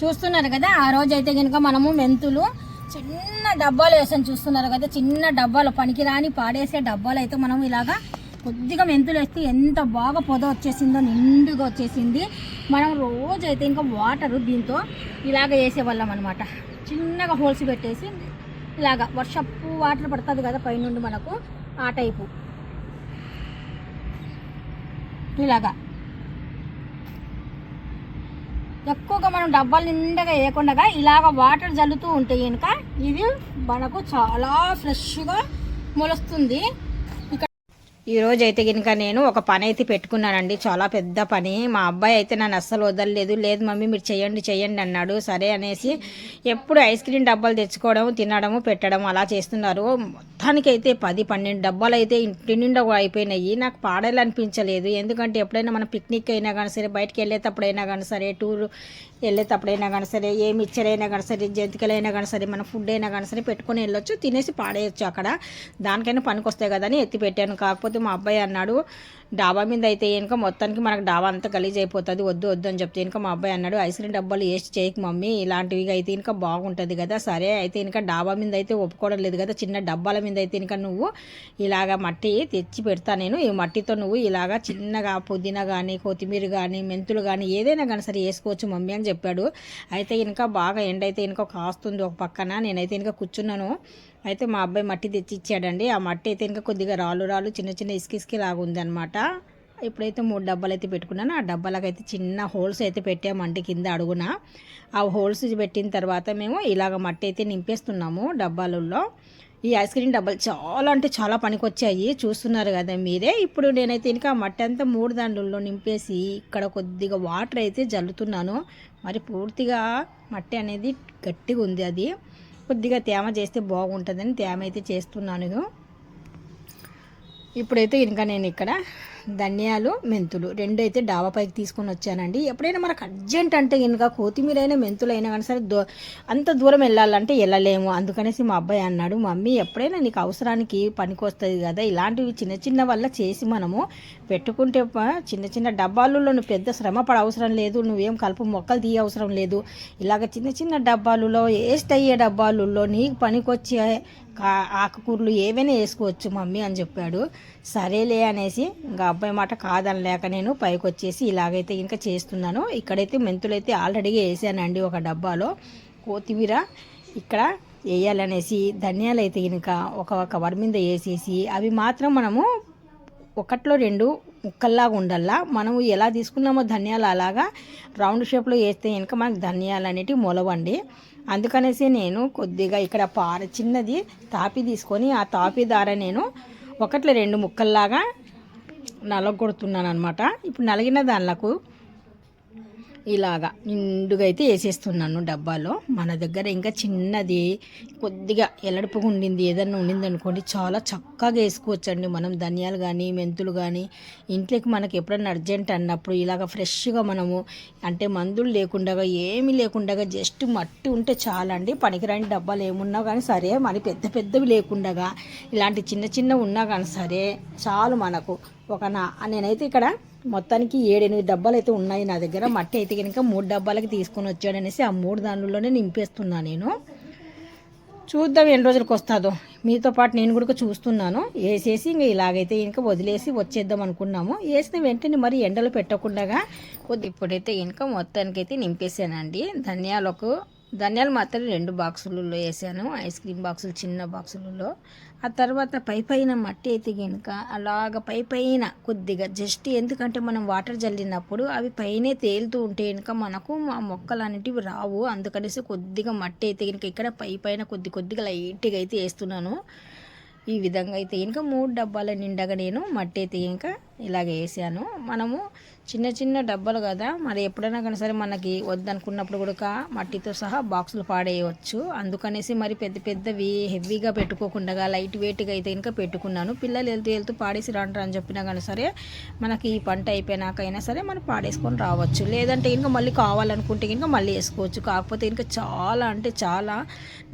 చూస్తున్నారు కదా ఆ రోజు అయితే కనుక మనము మెంతులు చిన్న డబ్బాలు వేసాను చూస్తున్నారు కదా చిన్న డబ్బాలు పనికిరాని పాడేసే డబ్బాలు అయితే మనం ఇలాగా కొద్దిగా మెంతులు వేస్తే ఎంత బాగా పొద వచ్చేసిందో నిండుగా వచ్చేసింది. మనం రోజు అయితే ఇంకా వాటరు దీంతో ఇలాగ వేసేవాళ్ళం అనమాట చిన్నగా హోల్స్ పెట్టేసి ఇలాగా వర్షపు వాటర్ పడుతుంది కదా పైనుండి మనకు ఆ టైపు. ఇలాగా. ఎక్కువగా మనం డబ్బాలు నిండగా వేయకుండా ఇలాగ వాటర్ జల్లుతూ ఉంటే కనుక ఇది మనకు చాలా ఫ్రెష్గా మొలుస్తుంది. ఇక్కడ అయితే కనుక నేను ఒక పని అయితే పెట్టుకున్నానండి. చాలా పెద్ద పని. మా అబ్బాయి అయితే నన్ను అస్సలు వదలలేదు. లేదు మమ్మీ మీరు చేయండి చేయండి అన్నాడు. సరే అనేసి ఎప్పుడు ఐస్ క్రీమ్ డబ్బాలు తెచ్చుకోవడం తినడము పెట్టడం అలా చేస్తున్నారు. మొత్తానికి అయితే పది పన్నెండు డబ్బాలు అయితే ఇంటి నిండా అయిపోయినాయి. నాకు పాడాలనిపించలేదు. ఎందుకంటే ఎప్పుడైనా మనం పిక్నిక్ అయినా కానీ సరే బయటకు వెళ్ళేటప్పుడైనా కానీ సరే టూర్ వెళ్ళేటప్పుడైనా కానీ సరే ఏ మిక్చర్ అయినా కానీ సరే జంతికలైనా కానీ సరే మన ఫుడ్ అయినా కానీ సరే పెట్టుకొని వెళ్ళొచ్చు తినేసి పాడేయచ్చు అక్కడ. దానికైనా పనికి వస్తాయి కదా అని ఎత్తి పెట్టాను కాకపోతే మా అబ్బాయి అన్నాడు డాబా మీద అయితే కనుక మొత్తానికి మనకు డాబా అంతా గలీజ్ అయిపోతుంది. వద్దు వద్దు అని చెప్తే కనుక మా అబ్బాయి అన్నాడు ఐస్ క్రీమ్ డబ్బాలు వేస్ట్ చేయకు మమ్మీ ఇలాంటివి అయితే ఇంకా బాగుంటుంది కదా సరే అయితే ఇంకా డాబా మీద అయితే ఒప్పుకోవడం లేదు కదా చిన్న డబ్బాల మీద అయితే ఇంకా నువ్వు ఇలాగ మట్టి తెచ్చి పెడతా నేను ఈ మట్టితో నువ్వు ఇలాగ చిన్నగా పుదీనా కానీ కొత్తిమీర కానీ మెంతులు కానీ ఏదైనా కానీ సరే వేసుకోవచ్చు మమ్మీ అని చెప్పాడు. అయితే ఇంకా బాగా ఎండ అయితే ఇంకా కాస్తుంది ఒక పక్కన నేనైతే ఇంకా కూర్చున్నాను. అయితే మా అబ్బాయి మట్టి తెచ్చి ఇచ్చాడండి ఆ మట్టి అయితే ఇంకా కొద్దిగా రాళ్ళు రాళ్ళు చిన్న చిన్న ఇసుక ఇసుక లాగుందనమాట ఇప్పుడైతే మూడు డబ్బాలు అయితే పెట్టుకున్నాను. ఆ డబ్బాలకైతే చిన్న హోల్స్ అయితే పెట్టామండి కింద అడుగున. ఆ హోల్స్ పెట్టిన తర్వాత మేము ఇలాగ మట్టి అయితే నింపేస్తున్నాము డబ్బాలలో ఈ ఐస్ క్రీమ్ డబ్బాలు చాలా అంటే చాలా పనికొచ్చాయి. చూస్తున్నారు కదా మీరే. ఇప్పుడు నేనైతే ఇంకా ఆ మట్టి అంతా మూడు దాండ్లలో నింపేసి ఇక్కడ కొద్దిగా వాటర్ అయితే జల్లుతున్నాను. మరి పూర్తిగా మట్టి అనేది గట్టిగా ఉంది అది. కొద్దిగా తేమ చేస్తే బాగుంటుందని తేమ అయితే చేస్తున్నాను ఇప్పుడైతే ఇంకా నేను ఇక్కడ ధనియాలు మెంతులు. రెండు అయితే డాబా పైకి తీసుకొని వచ్చానండి. ఎప్పుడైనా మనకు అర్జెంట్ అంటే కనుక కొత్తిమీర అయినా మెంతులు అయినా కానీ సరే దూ అంత దూరం వెళ్ళాలంటే వెళ్ళలేము. అందుకనేసి మా అబ్బాయి అన్నాడు మమ్మీ ఎప్పుడైనా నీకు అవసరానికి పనికొస్తుంది కదా ఇలాంటివి చిన్న చిన్న వల్ల చేసి మనము పెట్టుకుంటే చిన్న చిన్న డబ్బాలలో నువ్వు పెద్ద శ్రమ పడ అవసరం లేదు. నువ్వేం కలుపు మొక్కలు తీయ అవసరం లేదు. ఇలాగ చిన్న చిన్న డబ్బాలలో వేస్ట్ అయ్యే డబ్బాలలో నీకు పనికొచ్చే ఆకుకూరలు ఏవైనా వేసుకోవచ్చు మమ్మీ అని చెప్పాడు. సరేలే అనేసి ఇంకా అబ్బాయి మాట కాదనలేక నేను పైకి వచ్చేసి ఇలాగైతే ఇంకా చేస్తున్నాను. ఇక్కడైతే మెంతులు అయితే ఆల్రెడీ వేసానండి ఒక డబ్బాలో. కొత్తిమీర ఇక్కడ వేయాలనేసి ధనియాలు అయితే ఇనుక ఒక కవర్ మీద వేసేసి అవి మాత్రం మనము ఒకట్లో రెండు ముక్కల్లాగా ఉండల్లా మనము ఎలా తీసుకున్నామో ధనియాలు అలాగా రౌండ్ షేప్లో వేస్తే కనుక మనకు ధనియాలు అనేటివి మొలవండి. అందుకనేసి నేను కొద్దిగా ఇక్కడ పార చిన్నది తాపి తీసుకొని ఆ తాపి ద్వారా నేను ఒకట్లో రెండు ముక్కల్లాగా నలగొడుతున్నాను అనమాట ఇప్పుడు నలిగిన దానిలకు ఇలాగా నిండుగా అయితే వేసేస్తున్నాను డబ్బాలో. మన దగ్గర ఇంకా చిన్నది కొద్దిగా ఎలడుపుగా ఉండింది ఏదన్నా ఉండింది అనుకోండి చాలా చక్కగా వేసుకోవచ్చండి. మనం ధనియాలు కానీ మెంతులు కానీ ఇంట్లోకి మనకి ఎప్పుడన్నా అర్జెంట్ అన్నప్పుడు ఇలాగ ఫ్రెష్గా మనము అంటే మందులు లేకుండా ఏమీ లేకుండా జస్ట్ మట్టి ఉంటే చాలండి. పనికిరాని డబ్బాలు ఏమున్నా కానీ సరే మరి పెద్ద పెద్దవి లేకుండా ఇలాంటి చిన్న చిన్న ఉన్నా కానీ సరే చాలు మనకు. ఒక నా నేనైతే ఇక్కడ మొత్తానికి ఏడెనిమిది డబ్బాలు అయితే ఉన్నాయి నా దగ్గర. మట్టి అయితే కనుక మూడు డబ్బాలకి తీసుకొని వచ్చాడనేసి ఆ మూడు దానిలోనే నింపేస్తున్నా నేను. చూద్దాం ఎన్ని రోజులకు వస్తుందో. మీతో పాటు నేను కూడా చూస్తున్నాను. వేసేసి ఇంకా ఇలాగైతే ఇంకా వదిలేసి వచ్చేద్దాం అనుకున్నాము. వేసిన వెంటనే మరి ఎండలు పెట్టకుండా కొద్ది ఇప్పుడైతే ఇంకా మొత్తానికి అయితే నింపేసానండి ధనియాలకు ధనియాలు మాత్రం రెండు బాక్సులలో వేసాను. ఐస్ క్రీమ్ బాక్సులు చిన్న బాక్సులలో ఆ తర్వాత పై పైన మట్టి అయితే కనుక అలాగ పై పైన కొద్దిగా జస్ట్ ఎందుకంటే మనం వాటర్ జల్లినప్పుడు అవి పైనే తేలుతూ ఉంటే కనుక మనకు ఆ మొక్కలు అనేటివి రావు. అందుకనేసి కొద్దిగా మట్టి అయితే కనుక ఇక్కడ పై పైన కొద్ది కొద్దిగా లైట్గా అయితే వేస్తున్నాను. ఈ విధంగా అయితే ఇంకా మూడు డబ్బాల నిండగా నేను మట్టి అయితే ఇంకా ఇలాగ వేసాను. మనము చిన్న చిన్న డబ్బాలు కదా మరి ఎప్పుడైనా కానీ సరే మనకి వద్దనుకున్నప్పుడు కూడా మట్టితో సహా బాక్సులు పాడేయవచ్చు అందుకనేసి మరి పెద్ద పెద్దవి హెవీగా పెట్టుకోకుండా లైట్ వెయిట్గా అయితే ఇంకా పెట్టుకున్నాను. పిల్లలు వెళ్తూ వెళ్తూ పాడేసి రంటారు అని చెప్పినా కానీ సరే మనకి ఈ పంట అయిపోయినాకైనా సరే మనం పాడేసుకొని రావచ్చు. లేదంటే ఇంకా మళ్ళీ కావాలనుకుంటే ఇంకా మళ్ళీ వేసుకోవచ్చు. కాకపోతే ఇంకా చాలా అంటే చాలా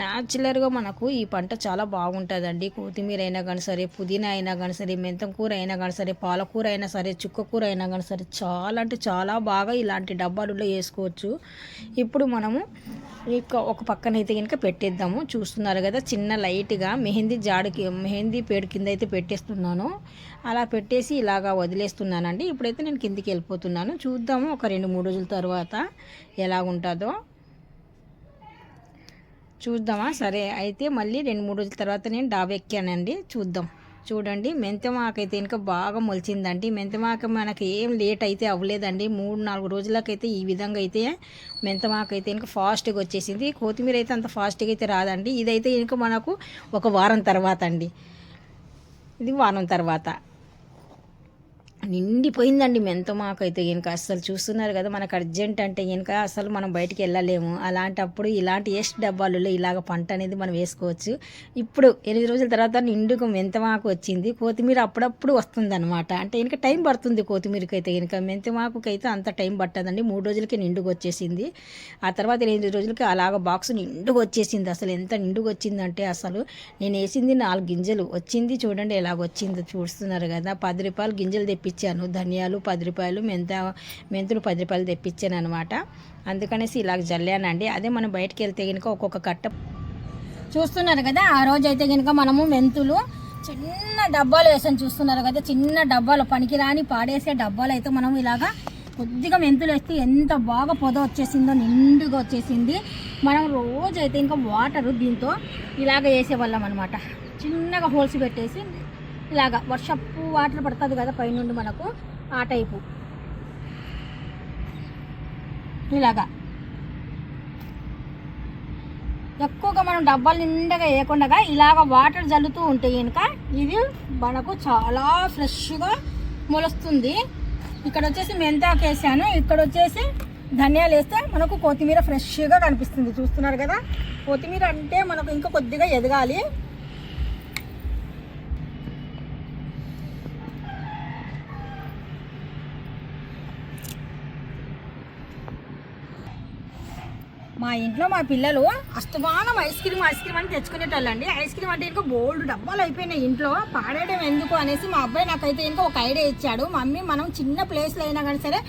న్యాచురల్గా మనకు ఈ పంట చాలా బాగుంటుందండి. కొత్తిమీర అయినా కానీ సరే పుదీనా అయినా కానీ సరే మెంతం కూర అయినా కానీ సరే పాలకూర కూర అయినా సరే చుక్క కూర అయినా కానీ సరే చాలా అంటే చాలా బాగా ఇలాంటి డబ్బాలలో వేసుకోవచ్చు. ఇప్పుడు మనము ఇక ఒక పక్కన అయితే కనుక పెట్టేద్దాము. చూస్తున్నారు కదా చిన్న లైట్గా మెహందీ జాడికి మెహందీ పేడు కింద అయితే పెట్టేస్తున్నాను. అలా పెట్టేసి ఇలాగా వదిలేస్తున్నానండి. ఇప్పుడైతే నేను కిందికి వెళ్ళిపోతున్నాను. చూద్దాము ఒక రెండు మూడు రోజుల తర్వాత ఎలా ఉంటుందో. చూద్దామా? సరే అయితే మళ్ళీ రెండు మూడు రోజుల తర్వాత నేను డాబా ఎక్కానండి చూద్దాం. చూడండి. మెంతమాకు అయితే ఇంకా బాగా మొలిచిందండి. మెంతమాక మనకి ఏం లేట్ అయితే అవ్వలేదండి. మూడు నాలుగు రోజులకైతే ఈ విధంగా అయితే మెంతమాకు అయితే ఇంకా ఫాస్ట్గా వచ్చేసింది. కొత్తిమీర అయితే అంత ఫాస్ట్గా అయితే రాదండి. ఇదైతే ఇంకా మనకు ఒక వారం తర్వాత అండి ఇది వారం తర్వాత. నిండిపోయిందండి మెంతమాకు అయితే కనుక అసలు చూస్తున్నారు కదా మనకు అర్జెంట్ అంటే కనుక అసలు మనం బయటికి వెళ్ళలేము. అలాంటప్పుడు ఇలాంటి ఎస్ట్ డబ్బాలలో ఇలాగ పంట అనేది మనం వేసుకోవచ్చు. ఇప్పుడు ఎనిమిది రోజుల తర్వాత నిండుగా మెంతమాకు వచ్చింది. కొత్తిమీర అప్పుడప్పుడు వస్తుంది అనమాట అంటే ఇంకా టైం పడుతుంది కొత్తిమీరకి అయితే కనుక మెంతమాకుకి అయితే అంత టైం పట్టదండి. మూడు రోజులకి నిండుకు వచ్చేసింది. ఆ తర్వాత ఎనిమిది రోజులకి అలాగ బాక్స్ నిండుగా వచ్చేసింది. అసలు ఎంత నిండుగా వచ్చిందంటే అసలు నేను వేసింది నాలుగు గింజలు. వచ్చింది చూడండి ఎలాగ వచ్చిందో చూస్తున్నారు కదా. పది రూపాయలు గింజలు తెప్పించాను. ధనియాలు పది రూపాయలు మెంత మెంతులు పది రూపాయలు తెప్పించాను అనమాట అందుకనేసి ఇలాగ జల్లానండి. అదే మనం బయటకు వెళ్తే కనుక ఒక్కొక్క కట్ట చూస్తున్నారు కదా ఆ రోజు అయితే కనుక మనము మెంతులు చిన్న డబ్బాలు వేసాను చూస్తున్నారు కదా చిన్న డబ్బాలు పనికిరాని పాడేసే డబ్బాలు అయితే మనం ఇలాగా కొద్దిగా మెంతులు వేస్తే ఎంత బాగా పొద వచ్చేసిందో నిండుగా వచ్చేసింది. మనం రోజైతే ఇంకా వాటరు దీంతో ఇలాగ వేసేవాళ్ళం అనమాట చిన్నగా హోల్స్ పెట్టేసి ఇలాగా వర్షపు వాటర్ పడుతుంది కదా పైనుండి మనకు ఆ టైపు. ఇలాగా. ఎక్కువగా మనం డబ్బాలు నిండగా వేయకుండా ఇలాగ వాటర్ జల్లుతూ ఉంటే కనుక ఇది మనకు చాలా ఫ్రెష్గా మొలుస్తుంది. ఇక్కడ వచ్చేసి మెంతాకు వేసాను ఇక్కడ వచ్చేసి ధనియాలు వేస్తే మనకు కొత్తిమీర ఫ్రెష్గా కనిపిస్తుంది. చూస్తున్నారు కదా? కొత్తిమీర అంటే మనకు ఇంకా కొద్దిగా ఎదగాలి. మా ఇంట్లో మా పిల్లలు అస్తమానం ఐస్ క్రీమ్ ఐస్ క్రీమ్ అని తెచ్చుకునేటోళ్ళండి. ఐస్ క్రీమ్ అంటే ఇంకా బోల్డ్ డబ్బాలు అయిపోయినాయి ఇంట్లో. పాడేయడం ఎందుకు అనేసి మా అబ్బాయి నాకైతే ఇంకా ఒక ఐడియా ఇచ్చాడు. మమ్మీ మనం చిన్న ప్లేస్లో అయినా కానీ సరే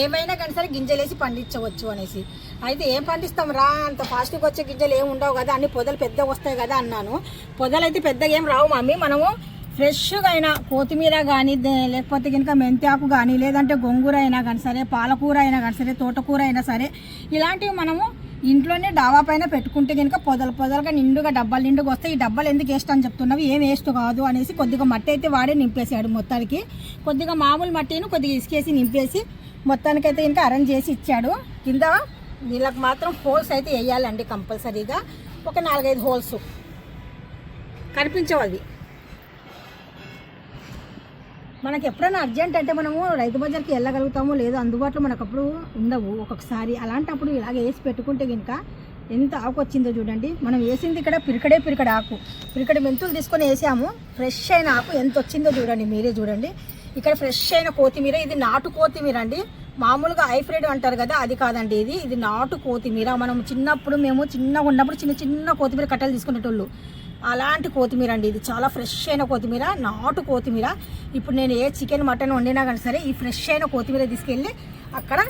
ఏమైనా కానీ సరే గింజలేసి పండించవచ్చు అనేసి. అయితే ఏం పండిస్తాం రా? అంత ఫాస్ట్గా వచ్చే గింజలు ఏమి ఉండవు కదా? అన్ని పొదలు పెద్దగా వస్తాయి కదా అన్నాను. పొదలు అయితే పెద్దగా ఏం రావు మమ్మీ. మనము ఫ్రెష్గా అయినా కొత్తిమీర కానీ లేకపోతే కనుక మెంతాకు కానీ లేదంటే గొంగూర అయినా కానీ సరే పాలకూర అయినా కానీ సరే తోటకూర అయినా సరే ఇలాంటివి మనము ఇంట్లోనే డాబా పైన పెట్టుకుంటే కనుక పొదలు పొదలుగా నిండుగా డబ్బాలు నిండుగా వస్తాయి. ఈ డబ్బాలు ఎందుకు వేస్ట్ అని చెప్తున్నావు? ఏం వేస్ట్ కాదు అనేసి కొద్దిగా మట్టి అయితే వాడే నింపేసాడు మొత్తానికి. కొద్దిగా మామూలు మట్టిని కొద్దిగా ఇసుకేసి నింపేసి మొత్తానికైతే ఇంకా అరేంజ్ చేసి ఇచ్చాడు. కింద వీళ్ళకి మాత్రం హోల్స్ అయితే వేయాలండి కంపల్సరీగా. ఒక నాలుగైదు హోల్స్. కనిపించవు అవి. మనకి ఎప్పుడైనా అర్జెంట్ అంటే మనము రైతు బజార్కి వెళ్ళగలుగుతామో లేదో అందుబాటులో మనకు అప్పుడు ఉండవు. ఒక్కొక్కసారి అలాంటప్పుడు ఇలాగ వేసి పెట్టుకుంటే కనుక ఎంత ఆకు వచ్చిందో చూడండి. మనం వేసింది ఇక్కడ పిరికడే పిరికడ ఆకు. పిరికడ మెంతులు తీసుకొని వేసాము. ఫ్రెష్ అయిన ఆకు ఎంత వచ్చిందో చూడండి మీరే చూడండి. ఇక్కడ ఫ్రెష్ అయిన కొత్తిమీర ఇది నాటు కొత్తిమీర అండి. మామూలుగా హైబ్రిడ్ అంటారు కదా అది కాదండి ఇది. ఇది నాటు కొత్తిమీర. మనం చిన్నప్పుడు మేము చిన్నగా ఉన్నప్పుడు చిన్న చిన్న కొత్తిమీర కట్టలు తీసుకునేటోళ్ళు. అలాంటి కొత్తిమీర అండి. ఇది చాలా ఫ్రెష్ అయిన కొత్తిమీర నాటు కొత్తిమీర. ఇప్పుడు నేను ఏ చికెన్ మటన్ వండినా కానీ సరే ఈ ఫ్రెష్ అయిన కొత్తిమీర తీసుకెళ్ళి అక్కడ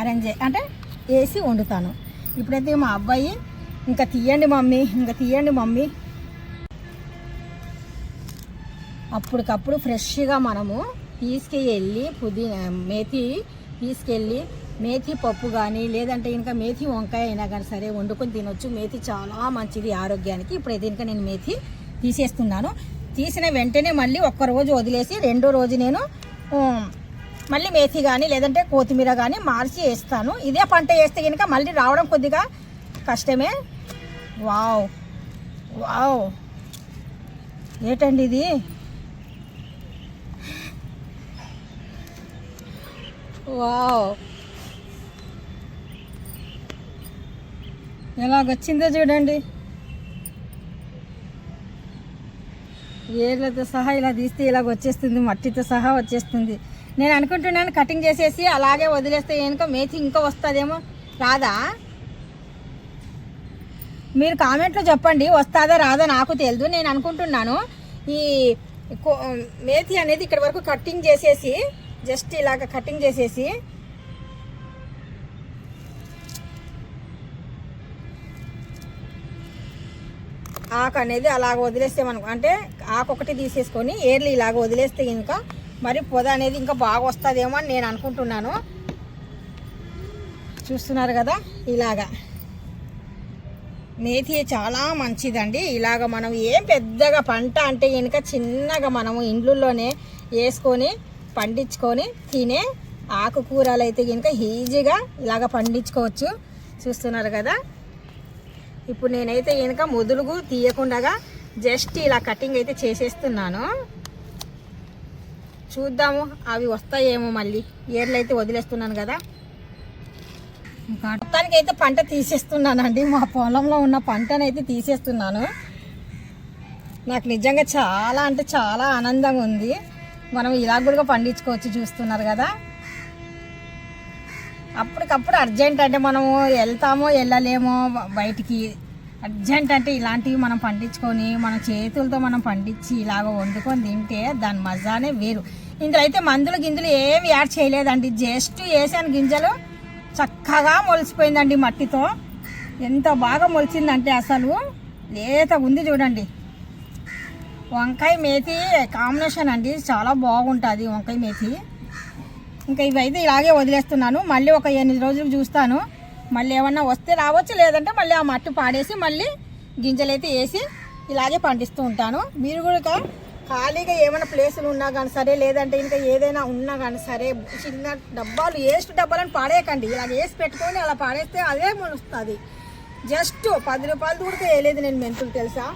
అరేంజ్ అంటే వేసి వండుతాను. ఇప్పుడైతే మా అబ్బాయి ఇంకా తీయండి మమ్మీ ఇంకా తీయండి మమ్మీ. అప్పటికప్పుడు ఫ్రెష్గా మనము తీసుకెళ్ళి పుదీనా మేతి తీసుకెళ్ళి మేతి పప్పు కానీ లేదంటే ఇంకా మేతి వంకాయ అయినా కానీ సరే వండుకొని తినొచ్చు. మేతి చాలా మంచిది ఆరోగ్యానికి. ఇప్పుడైతే ఇంకా నేను మేతి తీసేస్తున్నాను. తీసిన వెంటనే మళ్ళీ ఒక్కరోజు వదిలేసి రెండో రోజు నేను మళ్ళీ మేతి కానీ లేదంటే కొత్తిమీర కానీ మార్చి వేస్తాను. ఇదే పంట వేస్తే కనుక మళ్ళీ రావడం కొద్దిగా కష్టమే. వావ్. వావ్. ఏటండి ఇది? వావ్. ఎలాగొచ్చిందో చూడండి. వేర్లతో సహా ఇలా తీస్తే ఇలాగ వచ్చేస్తుంది మట్టితో సహా వచ్చేస్తుంది. నేను అనుకుంటున్నాను కటింగ్ చేసేసి అలాగే వదిలేస్తే ఏనుకో మేతి ఇంకా వస్తుందేమో. రాదా? మీరు కామెంట్లో చెప్పండి వస్తుందా రాదా నాకు తెలియదు నేను అనుకుంటున్నాను ఈ కో- మేతి అనేది ఇక్కడ వరకు కటింగ్ చేసేసి జస్ట్ ఇలాగ కటింగ్ చేసేసి ఆకు అనేది అలాగ వదిలేస్తే మనం అంటే ఆకు ఒకటి తీసేసుకొని ఏర్లు ఇలాగ వదిలేస్తే ఇంకా మరి పొద అనేది ఇంకా బాగా వస్తుందేమో అని నేను అనుకుంటున్నాను. చూస్తున్నారు కదా ఇలాగా. మేతి చాలా మంచిదండి. ఇలాగ మనం ఏం పెద్దగా పంట అంటే కనుక చిన్నగా మనము ఇండ్లలోనే వేసుకొని పండించుకొని తినే ఆకుకూరలు అయితే కనుక ఈజీగా ఇలాగ పండించుకోవచ్చు. చూస్తున్నారు కదా ఇప్పుడు నేనైతే వెనుక మొదలుగు తీయకుండా జస్ట్ ఇలా కటింగ్ అయితే చేసేస్తున్నాను. చూద్దాము అవి వస్తాయేమో మళ్ళీ. ఏర్లు అయితే వదిలేస్తున్నాను కదా. మొత్తానికి అయితే పంట తీసేస్తున్నానండి. మా పొలంలో ఉన్న పంటనైతే తీసేస్తున్నాను. నాకు నిజంగా చాలా అంటే చాలా ఆనందంగా ఉంది. మనం ఇలా కూడా పండించుకోవచ్చు చూస్తున్నారు కదా. అప్పటికప్పుడు అర్జెంట్ అంటే మనము వెళ్తామో వెళ్ళలేమో బయటికి. అర్జెంట్ అంటే ఇలాంటివి మనం పండించుకొని మన చేతులతో మనం పండించి ఇలాగ వండుకొని తింటే దాని మజానే వేరు. ఇందులో అయితే మందులు గింజలు ఏమి యాడ్ చేయలేదండి. జస్ట్ వేసాను గింజలు. చక్కగా మొలిసిపోయిందండి మట్టితో. ఎంత బాగా మొలిచిందంటే అసలు లేత ఉంది చూడండి. వంకాయ మేతి కాంబినేషన్ అండి. చాలా బాగుంటుంది వంకాయ మేతి. ఇంకా ఇవైతే ఇలాగే వదిలేస్తున్నాను. మళ్ళీ ఒక ఎనిమిది రోజులు చూస్తాను. మళ్ళీ ఏమన్నా వస్తే రావచ్చు లేదంటే మళ్ళీ ఆ మట్టి పాడేసి మళ్ళీ గింజలు అయితే వేసి ఇలాగే పండిస్తూ ఉంటాను. మీరు కూడా ఖాళీగా ఏమైనా ప్లేసులు ఉన్నా కానీ సరే లేదంటే ఇంకా ఏదైనా ఉన్నా కానీ సరే చిన్న డబ్బాలు వేస్ట్ డబ్బాలను పాడేయకండి. ఇలా వేసి పెట్టుకొని అలా పాడేస్తే అదే మొలుస్తుంది జస్ట్ పది రూపాయలు కూడా వేయలేదు నేను మెంతులు తెలుసా?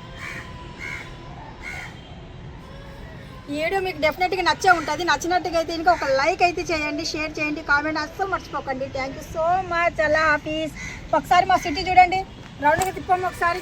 ఈ వీడియో మీకు డెఫినెట్గా నచ్చే ఉంటుంది. నచ్చినట్టుగా అయితే ఇంకా ఒక లైక్ అయితే చేయండి షేర్ చేయండి కామెంట్ అస్సలు మర్చిపోకండి. థ్యాంక్ యూ సో మచ్ అలా ఆఫీస్ ఒకసారి మా సిటీ చూడండి. రౌండ్గా తిప్పండి ఒకసారి.